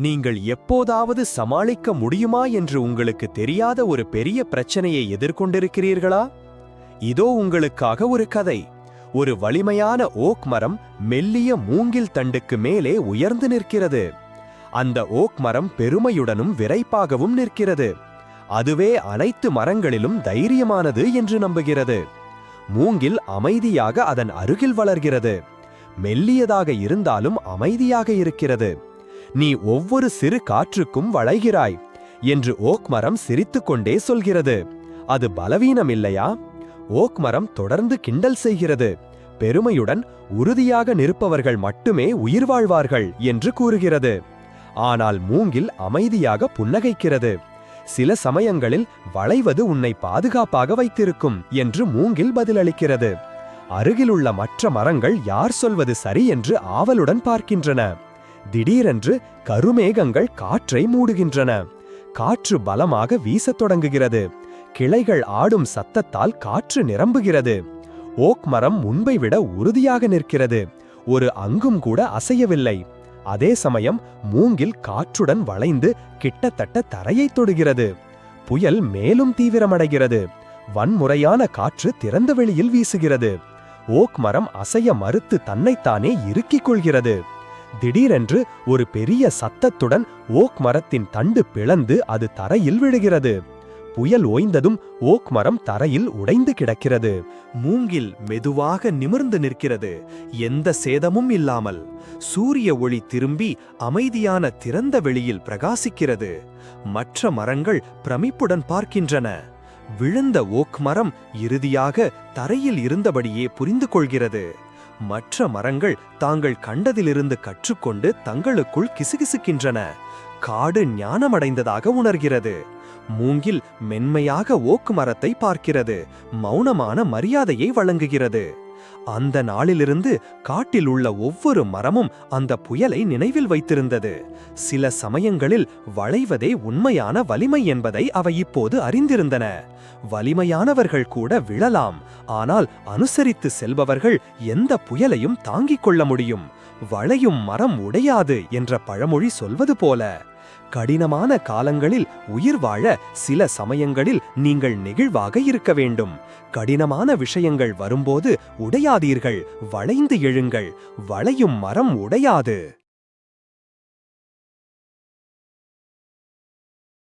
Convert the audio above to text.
நீங்கள் எப்போதாவது சமாளிக்க முடியுமா என்று உங்களுக்கு தெரியாத ஒரு பெரிய பிரச்சனையை எதிர்கொண்டிருக்கிறீர்களா? இதோ உங்களுக்காக ஒரு கதை. ஒரு வலிமையான ஓக் மரம் மெல்லிய மூங்கில் தண்டுக்கு மேலே உயர்ந்து நிற்கிறது. அந்த ஓக் மரம் பெருமையுடனும் விரைப்பாகவும் நிற்கிறது. அதுவே அனைத்து மரங்களிலும் தைரியமானது என்று நம்புகிறது. மூங்கில் அமைதியாக அதன் அருகில் வளர்கிறது. மெல்லியதாக இருந்தாலும் அமைதியாக இருக்கிறது. நீ ஒவ்வொரு சிறு காற்றுக்கும் வளைகிறாய் என்று ஓக் மரம் சிரித்துக்கொண்டே சொல்கிறது. அது பலவீனம் இல்லையா ஓக் மரம் தொடர்ந்து கிண்டல் செய்கிறது. பெருமையுடன் உறுதியாக நிற்பவர்கள் மட்டுமே உயிர் வாழ்வார்கள் என்று கூறுகிறது. ஆனால் மூங்கில் அமைதியாக புன்னகைக்கிறது. சில சமயங்களில் வளைவது உன்னை பாதுகாப்பாக வைத்திருக்கும் என்று மூங்கில் பதிலளிக்கிறது. அருகிலுள்ள மற்ற மரங்கள் யார் சொல்வது சரி என்று ஆவலுடன் பார்க்கின்றன. திடீரென்று கருமேகங்கள் காற்றை மூடுகின்றன. காற்று பலமாக வீசத் தொடங்குகிறது. கிளைகள் ஆடும் சத்தத்தால் காற்று நிரம்புகிறது. ஓக் மரம் முன்பை விட உறுதியாக நிற்கிறது. ஒரு அங்கும் கூட அசையவில்லை. அதே சமயம் மூங்கில் காற்றுடன் வளைந்து கிட்டத்தட்ட தரையைத் தொடுகிறது. புயல் மேலும் தீவிரமடைகிறது. வன்முறையான காற்று திறந்த வெளியில் வீசுகிறது. ஓக் மரம் அசைய மறுத்து தன்னைத்தானே இறுக்கிக் கொள்கிறது. திடீரென்று ஒரு பெரிய சத்தத்துடன் ஓக் மரத்தின் தண்டு பிளந்து அது தரையில் விழுகிறது. புயல் ஓய்ந்ததும் ஓக் மரம் தரையில் உடைந்து கிடக்கிறது. மூங்கில் மெதுவாக நிமிர்ந்து நிற்கிறது. எந்த சேதமும் இல்லாமல். சூரிய ஒளி திரும்பி அமைதியான திறந்த வெளியில் பிரகாசிக்கிறது. மற்ற மரங்கள் பிரமிப்புடன் பார்க்கின்றன. விழுந்த ஓக் மரம் இறுதியாக தரையில் இருந்தபடியே புரிந்து கொள்கிறது. மற்ற மரங்கள் தாங்கள் கண்டதிலிருந்து கற்றுக்கொண்டு தங்களுக்குள் கிசுகிசுக்கின்றன. காடு ஞானமடைந்ததாக உணர்கிறது. மூங்கில் மென்மையாக ஓக்கு மரத்தை பார்க்கிறது. மௌனமான மரியாதையை வழங்குகிறது. அந்த நாளிலிருந்து காட்டில் உள்ள ஒவ்வொரு மரமும் அந்த புயலை நினைவில் வைத்திருந்தது. சில சமயங்களில் வளைவதே உண்மையான வலிமை என்பதை அவை இப்போது அறிந்திருந்தன. வலிமையானவர்கள் கூட விழலாம் ஆனால் அனுசரித்து செல்பவர்கள் எந்த புயலையும் தாங்கிக் கொள்ள முடியும். வளையும் மரம் உடையாது என்ற பழமொழி சொல்வது போல. கடினமான காலங்களில் உயிர் வாழ சில சமயங்களில் நீங்கள் நெகிழ்வாக இருக்க வேண்டும். கடினமான விஷயங்கள் வரும்போது உடையாதீர்கள் வளைந்து எழுங்கள் வளையும் மரம் உடையாது.